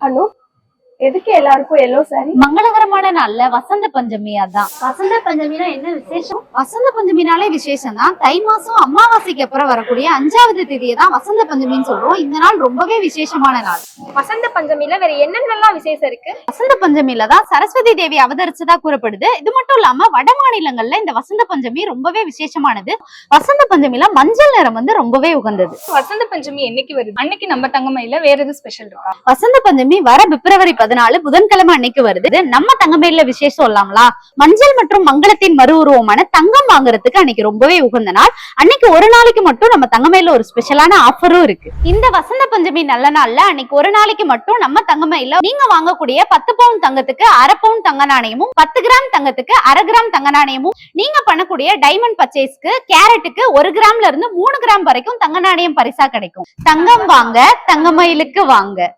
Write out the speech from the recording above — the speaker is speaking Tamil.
¿Ah, no? எதுக்கு எல்லாருக்கும் எல்லோ சாரி மங்களகரமான நாள்ல வசந்த பஞ்சமி அதான். வசந்த பஞ்சமினா என்ன விசேஷம்? வசந்த பஞ்சமினாலே விசேஷம் தான் தை மாசம் அமாவாசைக்கு அப்புறம் வரக்கூடிய அஞ்சாவது தேதியை தான் வசந்த பஞ்சமின்னு சொல்றோம். இந்த நாள் ரொம்பவே விசேஷமான நாள். வசந்த பஞ்சமில வேற என்னென்னலாம் விசேஷம் இருக்கு? வசந்த பஞ்சமியில தான் சரஸ்வதி தேவி அவதரிச்சதா கூறப்படுது. இது மட்டும் இல்லாம வட மாநிலங்கள்ல இந்த வசந்த பஞ்சமி ரொம்பவே விசேஷமானது. வசந்த பஞ்சமில மஞ்சள் நிறம் வந்து ரொம்பவே உகந்தது. வசந்த பஞ்சமி என்னைக்கு வருது? அன்னைக்கு நம்ம தங்கமயில வேற எதுவும் ஸ்பெஷல் இருக்கா? வசந்த பஞ்சமி வர பிப்ரவரி பதினாலு புதன்கிழமை அன்னைக்கு வருது. நம்ம தங்கமேல விசேஷம் இல்லாமலா மஞ்சள் மற்றும் மங்களத்தின் மறு உருவமான தங்கம் வாங்குறதுக்கு அன்னைக்கு ரொம்பவே உகந்த நாள். அன்னைக்கு ஒரு நாளைக்கு மட்டும் நம்ம தங்கமயில ஒரு ஸ்பெஷலான ஆஃபரும் இருக்கு. இந்த வசந்த பஞ்சமி நல்ல நாள்ல அன்னைக்கு ஒரு நாளைக்கு மட்டும் நம்ம தங்கமேல நீங்க வாங்கக்கூடிய பத்து பவுன் தங்கத்துக்கு அரை பவுன் தங்க நாணயமும் பத்து கிராம் தங்கத்துக்கு அரை கிராம் தங்க நாணயமும் நீங்க பண்ணக்கூடிய டைமண்ட் பர்ச்சேஸ்க்கு கேரட்டுக்கு ஒரு கிராம்ல இருந்து மூணு கிராம் வரைக்கும் தங்க நாணயம் பரிசா கிடைக்கும். தங்கம் வாங்க தங்கமயிலுக்கு வாங்க.